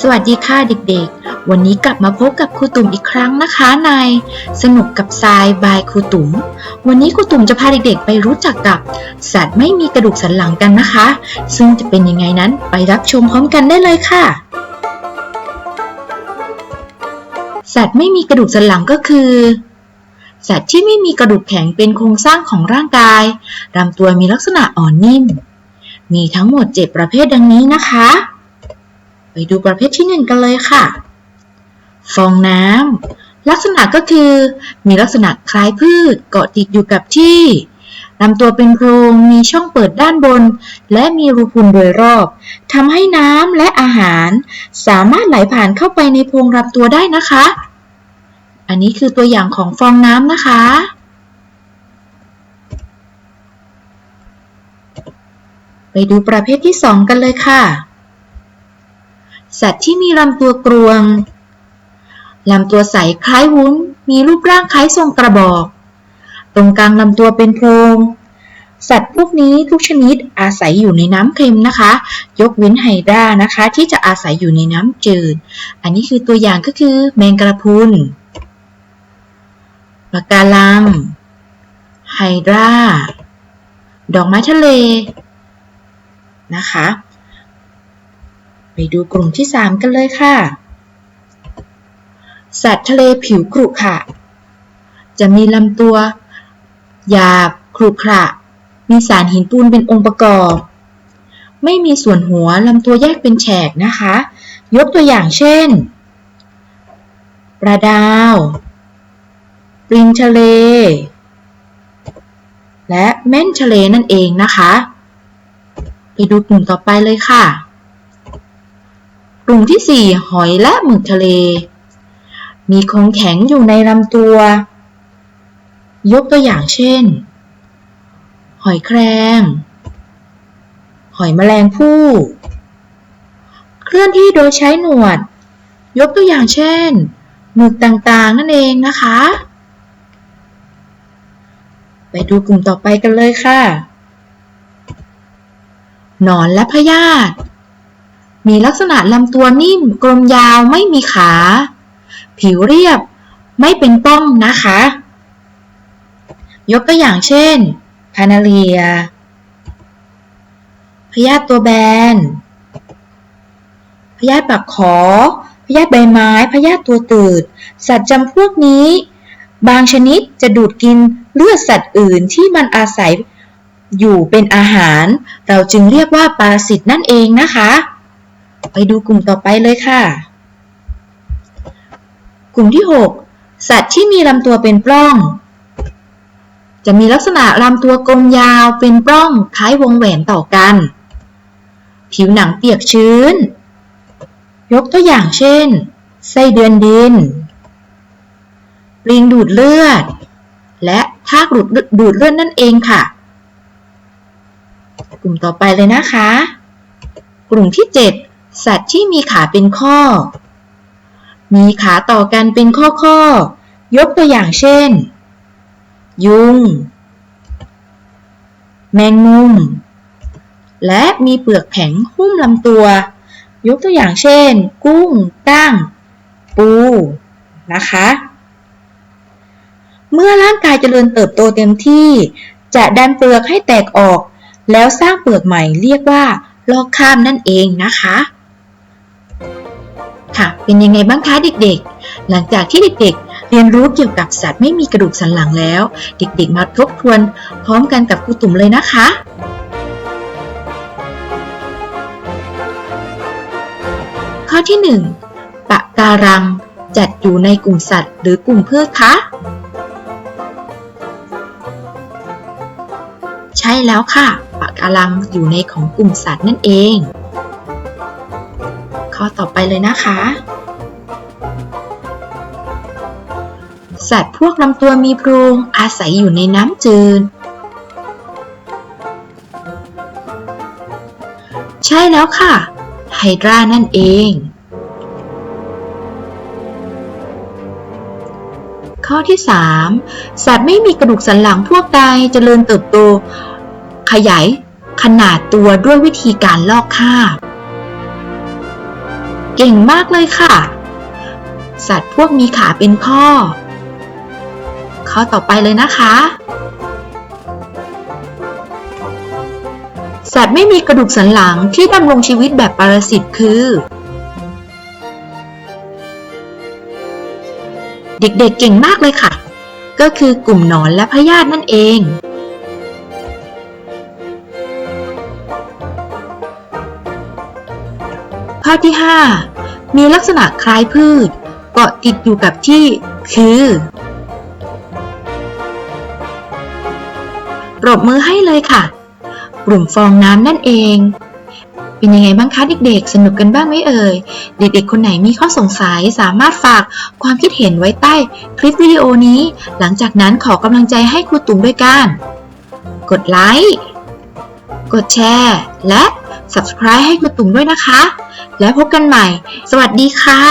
สวัสดีค่ะเด็กๆ วันนี้กลับมาพบกับครูตุ่มอีกครั้งนะคะในสนุกกับทรายบายครูตุ่ม วันนี้ครูตุ่มจะพาเด็กๆ ไปรู้จักกับสัตว์ไม่มีกระดูกสันหลังกันนะคะ ซึ่งจะเป็นยังไงนั้นไปรับชมพร้อมกันได้เลยค่ะ สัตว์ไม่มีกระดูกสันหลังก็คือ สัตว์ที่ไม่มีกระดูกแข็งเป็นโครงสร้างของร่างกายลำตัวมีลักษณะอ่อนนิ่ม มีทั้งหมด 7 ประเภทดังนี้นะคะ ไปดูประเภทที่หนึ่งกันเลยค่ะ ฟองน้ำ ลักษณะก็คือ มีลักษณะคล้ายพืชเกาะติดอยู่กับที่ลำตัวเป็นโพรง มีช่องเปิดด้านบน และมีรูพุนโดยรอบ ทำให้น้ำและอาหาร สามารถไหลผ่านเข้าไปในโพรงลำตัวได้นะคะ อันนี้คือตัวอย่างของฟองน้ำนะคะ ไปดูประเภทที่ 2 กันเลยค่ะ สัตว์ที่มีลำตัวกรวง ลำตัวใสคล้ายวุ้น มีรูปร่างคล้ายทรงกระบอก ตรงกลางลำตัวเป็นโพรง สัตว์พวกนี้ทุกชนิดอาศัยอยู่ในน้ำเค็มนะคะ ยกเว้นไฮดรานะคะ ที่จะอาศัยอยู่ในน้ำจืด อันนี้คือตัวอย่างก็คือแมงกระพรุนปะการัง ไฮดรา ดอกไม้ทะเล นะคะ ไปดูกลุ่มที่ 3 กันเลยค่ะ สัตว์ทะเลผิวกรุขระจะมีลำตัว หยาบครุขระ มีสารหินปูนเป็นองค์ประกอบ ไม่มีส่วนหัวลำตัวแยกเป็นแฉกนะคะ ยกตัวอย่างเช่น ปลาดาว ปลิงทะเล และเม่นทะเลนั่นเองนะคะ ไปดูกลุ่มต่อไปเลยค่ะ กลุ่มที่ 4 หอยและหมึกทะเล มีของแข็งอยู่ในลำตัว ยกตัวอย่างเช่น หอยแครง หอยแมลงภู่ เคลื่อนที่โดยใช้หนวด ยกตัวอย่างเช่น หมึกต่างๆ นั่นเองนะคะ ไปดูกลุ่มต่อไปกันเลยค่ะ หนอนและพยาธิ มีลักษณะลำตัวนิ่มกลมยาวไม่มีขา ผิวเรียบ ไม่เป็นป้องนะคะ ยกตัวอย่างเช่น พานาเลีย พยาธิตัวแบน พยาธิปากขอ พยาธิใบไม้ พยาธิตัวตืด สัตว์จำพวกนี้ บางชนิดจะดูดกินเลือดสัตว์อื่นที่มันอาศัยอยู่เป็นอาหาร เราจึงเรียกว่าปรสิตนั่นเองนะคะ ไปดูกลุ่มต่อไปเลยค่ะ กลุ่มที่ 6 สัตว์ที่มีลำตัวเป็นปล้อง จะมีลักษณะลำตัวกลมยาวเป็นปล้องคล้ายวงแหวนต่อกัน ผิวหนังเปียกชื้น ยกตัวอย่างเช่น ไส้เดือนดิน ปลิงดูดเลือด และทากดูดดูดเลือดนั่นเองค่ะ กลุ่มต่อไปเลยนะคะ กลุ่มที่ 7 สัตว์ที่มีขาเป็นข้อ มีขาต่อกันเป็นข้อข้อยกตัวอย่างเช่น ยุง แมงมุม และมีเปลือกแข็งหุ้มลำตัว ยกตัวอย่างเช่น กุ้งก้ง ปู นะคะ เมื่อร่างกายเจริญเติบโตเต็มที่ จะดันเปลือกให้แตกออก แล้วสร้างเปลือกใหม่เรียกว่าลอกข้ามนั่นเองนะคะ ค่ะ เป็นยังไงบ้างคะเด็กๆ หลังจากที่เด็กๆ เรียนรู้เกี่ยวกับสัตว์ไม่มีกระดูกสันหลังแล้ว เด็กๆ มาทบทวนพร้อมกันกับครูตุ่มเลยนะคะข้อที่ 1 ปะการัง จัดอยู่ในกลุ่มสัตว์ หรือกลุ่มพืชคะ ใช่แล้วค่ะ ปะการังอยู่ในของกลุ่มสัตว์นั่นเอง ข้อต่อไปเลยนะคะ สัตว์พวกลำตัวมีโพรงอาศัยอยู่ในน้ำจืด ใช่แล้วค่ะ ไฮดรานั่นเอง ข้อที่ 3 สัตว์ไม่มีกระดูกสันหลังพวกใดเจริญเติบโต ขยายขนาดตัวด้วยวิธีการลอกคราบ เก่งมากเลยค่ะ สัตว์พวกมีขาเป็นข้อ ข้อต่อไปเลยนะคะ สัตว์ไม่มีกระดูกสันหลังที่ดำรงชีวิตแบบปรสิตคือ เด็กๆเก่งมากเลยค่ะ ก็คือกลุ่มหนอนและพยาธินั่นเอง ข้อที่ 5 มีลักษณะคล้ายพืช เกาะติดอยู่กับที่ คือ ปรบมือให้เลยค่ะ กลุ่มฟองน้ำนั่นเอง เป็นยังไงบ้างคะเด็กๆ สนุกกันบ้างไหมเอ่ย เด็กๆ คนไหนมีข้อสงสัยสามารถฝากความคิดเห็นไว้ใต้คลิปวิดีโอนี้ หลังจากนั้นขอกำลังใจให้ครูตุ่มด้วยกัน กดไลค์ กดแชร์ และ subscribe ให้ครูตุ่มด้วยนะคะ แล้วพบกันใหม่ สวัสดีค่ะ